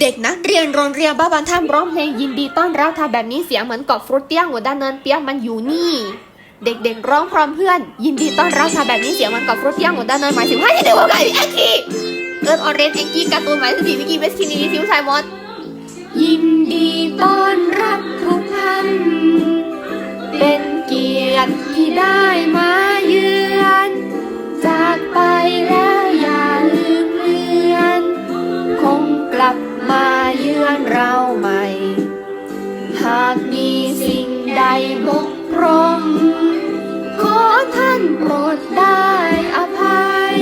เด็กนักเรียนโรงเรียนบ้านบันท่ามร้องเพลงยินดีต้อนรับทาแบบนี้เสียงเหมือนกอบฟรุตเตี้ยงหัวด้านเนินเปียกมันอยู่นี่ เด็กๆร้องพร้อมเพื่อน ยินดีต้อนรับทาแบบนี้เสียงเหมือนกอบฟรุตเตี้ยงหัวด้านเนินหมายถึงว่าจะเดูว่าไงแองกี้เอิร์ธออเรนจ์แองกี้การ์ตูนหมายถึงสีวิกกี้เวสตินีทิวชายมอสยินดีต้อนากมีสิ่งใดบกพร่อง ขอท่านโปรดได้อภัย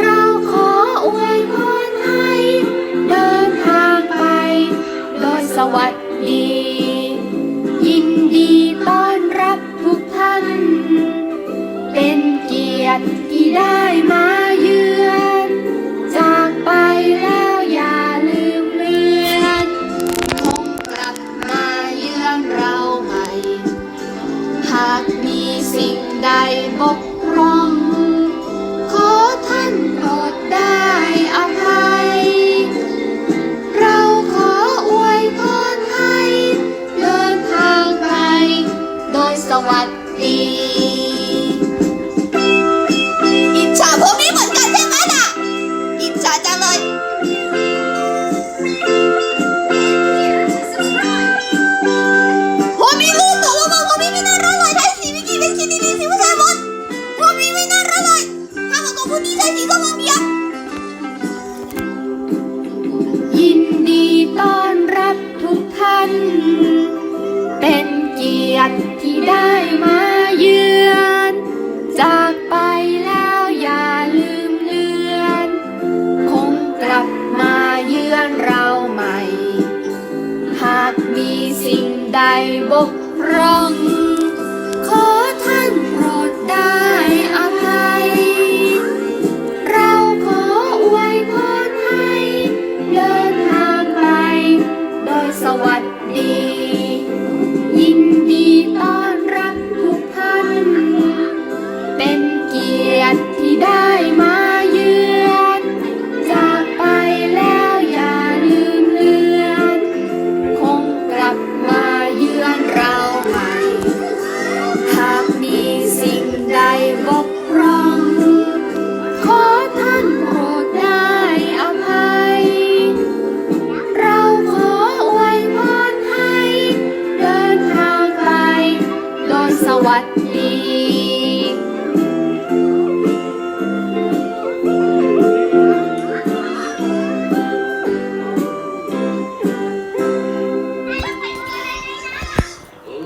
เราขออวยพรให้ เดินทางไป โดยสวัสดี ใด ตัวผู้ดีใช้สีส้มเบียยินดีต้อนรับทุกท่าน เป็นเกียรติที่ได้มาเยือน จากไปแล้วอย่าลืมเลือน คงกลับมาเยือนเราใหม่ หากมีสิ่งใดบกพร่อง เกียรติที่ได้มาเยือนจากไปแล้วอย่าลืมเลือน คงกลับมาเยือนเราใหม่ หากมีสิ่งใดบกพร่อง ขอท่านโปรดได้อภัย เราขออวยพรให้ เดินทางไกลโดยสวัสดี